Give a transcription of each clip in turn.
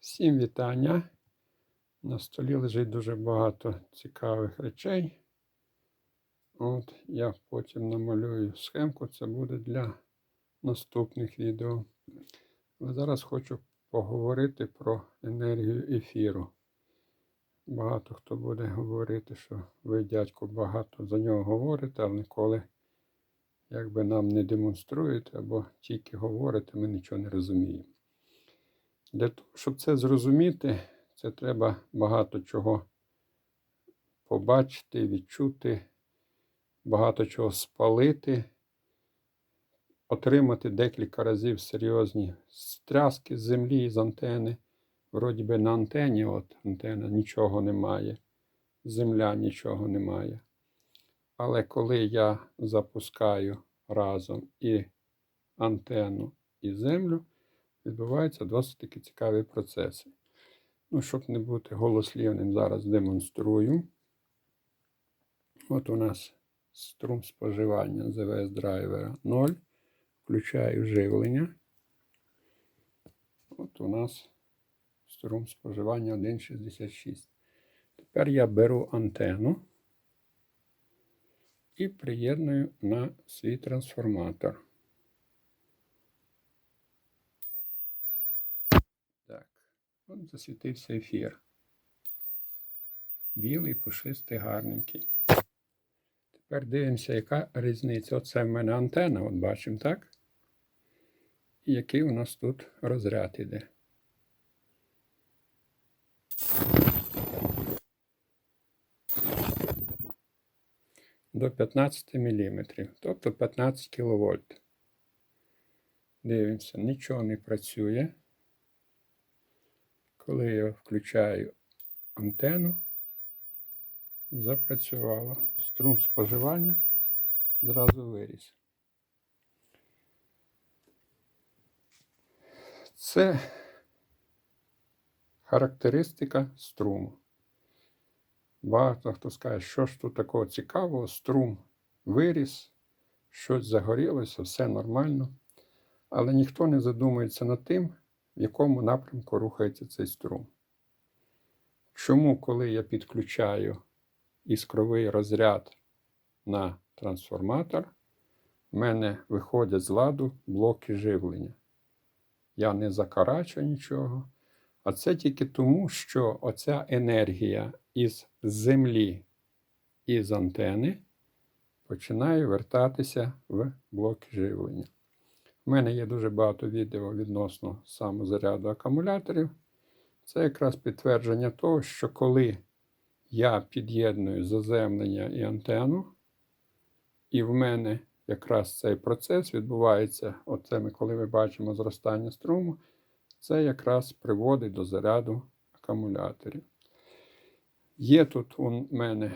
Всім вітання. На столі лежить дуже багато цікавих речей. От я потім намалюю схемку, це буде для наступних відео. Але зараз хочу поговорити про енергію ефіру. Багато хто буде говорити, що ви, дядько, багато за нього говорите, але ніколи якби нам не демонструєте або тільки говорите, ми нічого не розуміємо. Для того, щоб це зрозуміти, це треба багато чого побачити, відчути, багато чого спалити, отримати декілька разів серйозні стряски з землі, з антени. Вроді би на антені, от антена нічого немає, земля нічого немає. Але коли я запускаю разом і антенну, і землю, відбуваються досить таки цікаві процеси. Ну, щоб не бути голослівним, зараз демонструю. От у нас струм споживання ЗВС драйвера 0. Включаю живлення. От у нас струм споживання 1,66. Тепер я беру антенну і приєдную на свій трансформатор. Так, от засвітився ефір. Білий, пушистий, гарненький. Тепер дивимося, яка різниця. Оце в мене антенна, от бачимо, так? І який у нас тут розряд іде. До 15 мм, тобто 15 кВт. Дивимося, нічого не працює. Коли я включаю антенну, запрацювало. Струм споживання зразу виріс. Це характеристика струму. Багато хто скаже, що ж тут такого цікавого, струм виріс, щось загорілося, все нормально. Але ніхто не задумується над тим, в якому напрямку рухається цей струм. Чому, коли я підключаю іскровий розряд на трансформатор, в мене виходять з ладу блоки живлення. Я не закарачу нічого. А це тільки тому, що оця енергія із землі і з антени починає вертатися в блоки живлення. У мене є дуже багато відео відносно самозаряду акумуляторів. Це якраз підтвердження того, що коли я під'єдную заземлення і антенну, і в мене якраз цей процес відбувається, оце ми, коли ми бачимо зростання струму, це якраз приводить до заряду акумуляторів. Є тут у мене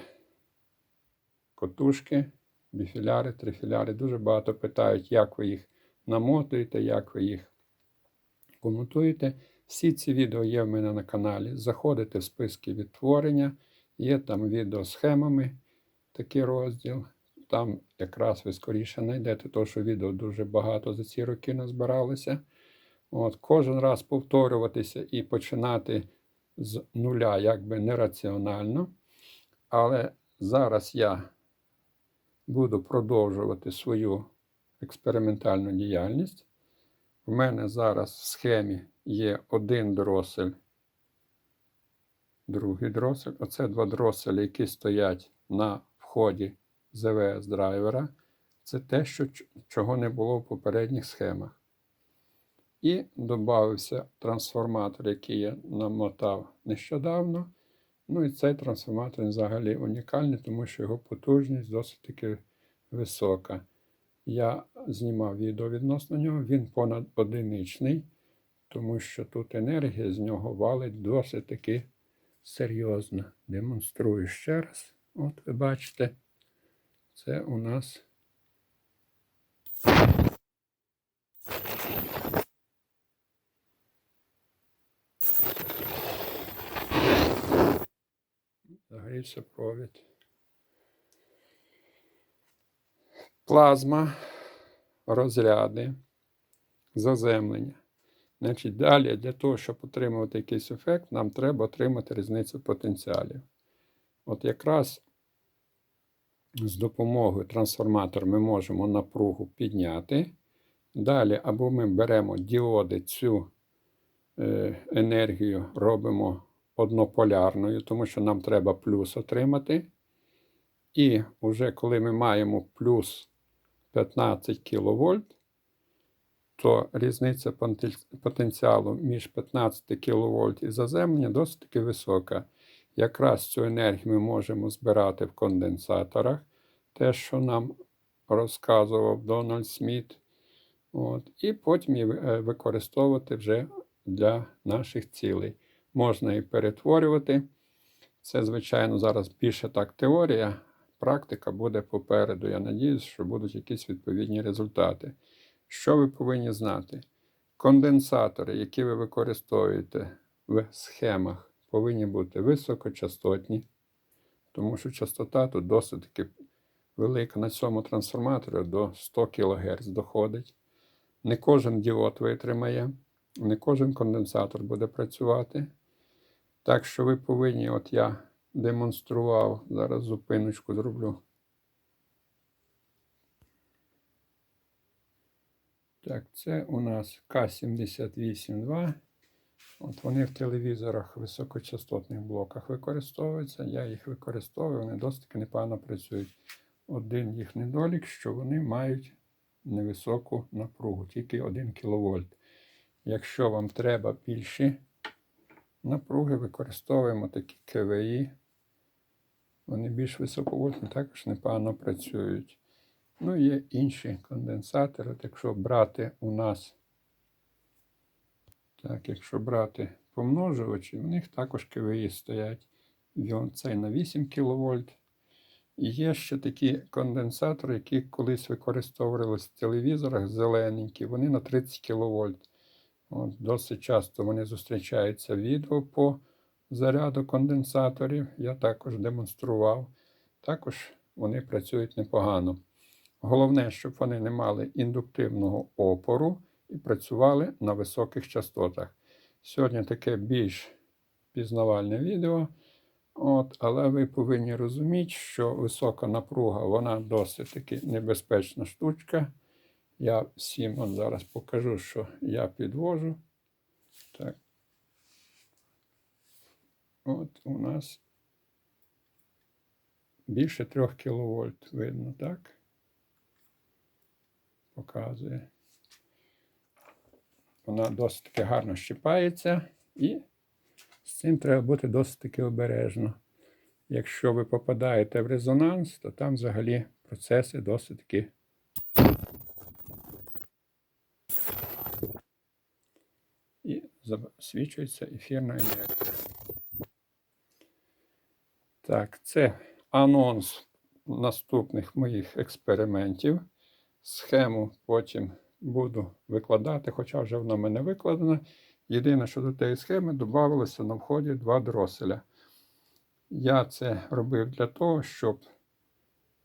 котушки, біфіляри, трифіляри. Дуже багато питають, як ви їх намотуєте, як ви їх комутуєте. Всі ці відео є в мене на каналі. Заходите в списки відтворення, є там відео з схемами, такий розділ. Там якраз ви скоріше знайдете, тому що відео дуже багато за ці роки назбиралося. От, Кожен раз повторюватися і починати з нуля якби нераціонально. Але зараз я буду продовжувати свою експериментальну діяльність. У мене зараз в схемі є один дросель, другий дросель. Оце два дроселі, які стоять на вході ЗВС драйвера. Це те, що, чого не було в попередніх схемах. І додався трансформатор, який я намотав нещодавно. Ну і цей трансформатор взагалі унікальний, тому що його потужність досить таки висока. Я знімав відео відносно нього, він понад одиничний, тому що тут енергія з нього валить досить таки серйозно. Демонструю ще раз. От ви бачите, це у нас. Загорівся провід. Плазма, розряди, заземлення. Значить, далі для того, щоб отримувати якийсь ефект, нам треба отримати різницю потенціалів. От якраз з допомогою трансформатора ми можемо напругу підняти. Далі, або ми беремо діоди цю е, енергію, робимо однополярною, тому що нам треба плюс отримати. І вже коли ми маємо плюс 15 кВт, то різниця потенціалу між 15 кВт і заземлення досить таки висока. Якраз цю енергію ми можемо збирати в конденсаторах, те, що нам розказував Дональд Сміт. От, і потім її е, використовувати вже для наших цілей. Можна і перетворювати. Це, звичайно, зараз більше так теорія, практика буде попереду. Я надіюсь, що будуть якісь відповідні результати. Що ви повинні знати? Конденсатори, які ви використовуєте в схемах, повинні бути високочастотні, тому що частота тут досить таки велика на цьому трансформаторі до 100 кГц доходить. Не кожен діод витримає, не кожен конденсатор буде працювати. Так що ви повинні, от я демонстрував, зараз зупиночку зроблю. Так, це у нас К78-2. От вони в телевізорах високочастотних блоках використовуються. Я їх використовую, вони досить таки непогано працюють. Один їх недолік, що вони мають невисоку напругу, тільки 1 кВт. Якщо вам треба більші напруги, використовуємо такі КВІ. Вони більш високовольтні, також непогано працюють. Ну, є інші конденсатори. От Якщо брати у нас, так, якщо брати помножувачі, у них також КВІ стоять. Цей на 8 кВт. І є ще такі конденсатори, які колись використовувалися в телевізорах зелененькі, вони на 30 кВт. От, досить часто вони зустрічаються відео по заряду конденсаторів. Я також демонстрував. Також вони працюють непогано. Головне, щоб вони не мали індуктивного опору і працювали на високих частотах. Сьогодні таке більш пізнавальне відео. От, але ви повинні розуміти, що висока напруга вона досить таки небезпечна штучка. Я всім от зараз покажу, що я підвожу. Так. От у нас більше 3 кВт видно, так? Показує. Вона досить таки гарно щипається і з цим треба бути досить таки обережно. Якщо ви попадаєте в резонанс, то там взагалі процеси досить таки і засвічується ефірна енергія. Так, це анонс наступних моїх експериментів. Схему потім буду викладати, хоча вже вона в мене викладена. Єдине, що до тієї схеми додавалося на вході два дроселя. Я це робив для того, щоб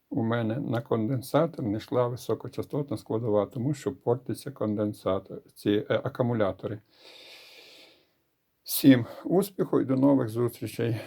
у мене на конденсатор не йшла високочастотна складова, тому що портиться конденсатор, ці е, акумулятори. Всім успіху і до нових зустрічей!